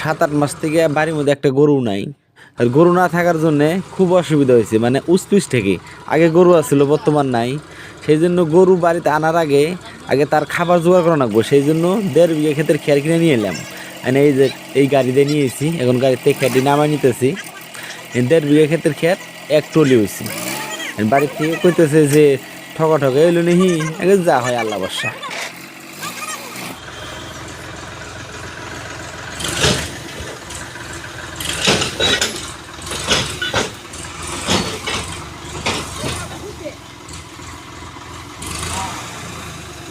সাত আট মাস থেকে বাড়ির মধ্যে একটা গরু নাই। আর গরু না থাকার জন্যে খুব অসুবিধা হয়েছে মানে উসপিস থেকে। আগে গরু আসছিল বর্তমান নাই। সেই জন্য গরু বাড়িতে আনার আগে আগে তার খাবার জোগাড় করা লাগবো। সেই জন্য দেড় বিঘা ক্ষেতের খেয়ার কিনে নিয়ে এলাম। মানে এই যে, এই গাড়িতে নিয়ে এসেছি, এখন গাড়িতে খেয়ারটি নামাই নিতেছি। দেড় বিঘা ক্ষেতের খেয়ার, এক টলি হয়েছে। বাড়ির থেকে কইতেছে যে ঠকা ঠকা এলো নিহি, আগে যা হয় আল্লাহ বর্ষা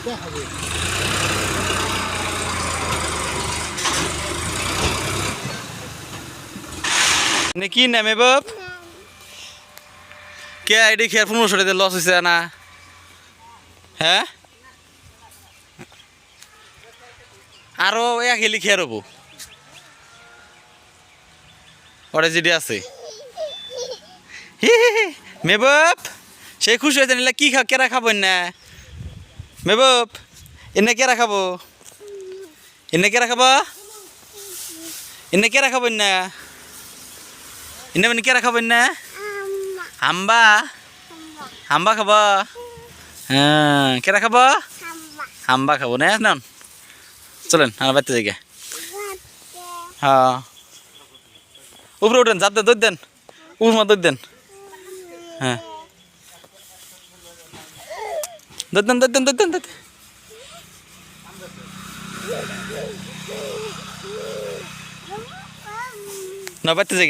নে কি নামে বাপ? কে আইডি খেয়ার পনেরো টাকা লস হয়েছে না? হ্যাঁ আরও এক হেলি খেয়ার হব ওটা যেটি আছে। মেবাপ সেই খুশি হয়েছে নিলে কি খা কেরা খাব না? মেবাপ এনে কেরা খাব? এনে কেরা খাব? এনে কেরা খাব না এনে মানে কেরা খাব না হাম্বা। হাম্বা খাব? হ্যাঁ কেরা খাব? হাম্বা খাব, না, নন। চলেন আমার বাড়িতে যাই হ্যাঁ। উপরে উঠেন দেন দৌড় দেন। উপর মা দৌড় দেন। হ্যাঁ। দৌড় দেন দৌড় দেন দৌড় দেন না বাড়িতে যাই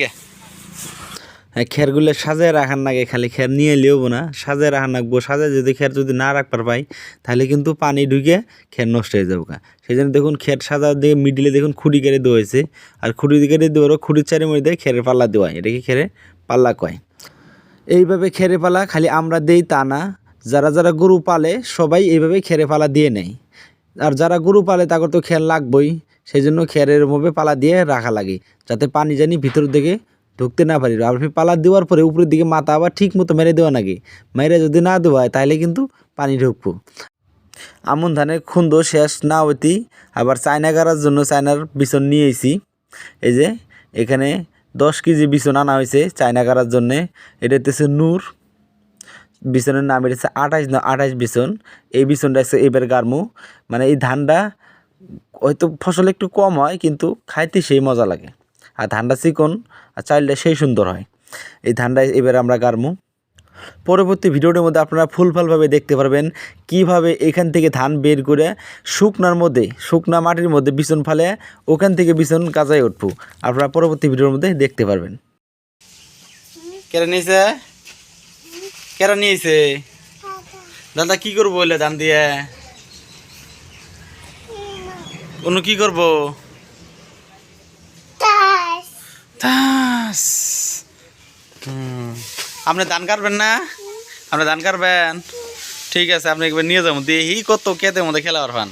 হ্যাঁ খেরগুলো সাজায় রাখার নাগে খালি খের নিয়ে এলেও না। সাজায় রাখার নাকবো সাজায় যদি খের যদি না রাখবার পাই, তাহলে কিন্তু পানি ঢুকে খের নষ্ট হয়ে যাবে সেই জন্য দেখুন খের সাজার দিকে মিডিলে দেখুন খুঁড়ি কেড়ে দেওয়া হয়েছে। আর খুঁড়ি কেড়ে দেওয়ারও খুঁড়ির চারি মধ্যে খেরের পাল্লা দেওয়া এটাকে খেরে পাল্লা কয়। এইভাবে খেরে পালা খালি আমরা দেই তা না। যারা যারা গরু পালে, সবাই এইভাবে খেরে পালা দিয়ে নেয়। আর যারা গরু পালে তাকে তো খেয়াল লাগবেই। সেই জন্য খেরের মধ্যে পালা দিয়ে রাখা লাগে, যাতে পানি জানি ভিতর দিকে ঢুকতে না পারি। আর পালা দেওয়ার পরে উপরের দিকে মাথা আবার ঠিক মতো মেরে দেওয়া নাকি মেরে যদি না দেওয়া হয় তাহলে কিন্তু পানি ঢুকবো। আমন ধানের খুন্দ শেষ না হইতেই আবার চায়না গাড়ার জন্য চায়নার বিছন নিয়ে এসি এই যে, এখানে দশ কেজি বিছন আনা হয়েছে চায়না গাড়ার জন্যে। এটা হচ্ছে নূর। বিছনের নাম এটা হচ্ছে আঠাশ আঠাশ বিছন। এই বিছনটা হচ্ছে এবার গারমু মানে এই ধানটা হয়তো ফসল একটু কম হয়, কিন্তু খাইতে সেই মজা লাগে। আর ধানটা চিকন, আর চাইলটা সেই সুন্দর হয়। এই ধানটা এবার আমরা গারমু পরবর্তী ভিডিওটির মধ্যে আপনারা ফুলফালভাবে দেখতে পারবেন কীভাবে এখান থেকে ধান বের করে শুকনার মধ্যে, শুকনা মাটির মধ্যে বিছন ফালে ওখান থেকে বিছন কাজায় উঠবো। আপনারা পরবর্তী ভিডিওর মধ্যে দেখতে পারবেন। কেরা নিয়েছে কেরা নিয়েছে? দাদা কি করব বলে ধান দিয়ে? অন্য কি করব। আপনি ধান কাটবেন না? আপনি ধান কাটবেন? ঠিক আছে আপনি একবার নিয়ে যাব। দিয়ে কত কেতে মধ্যে খেলা পারবেন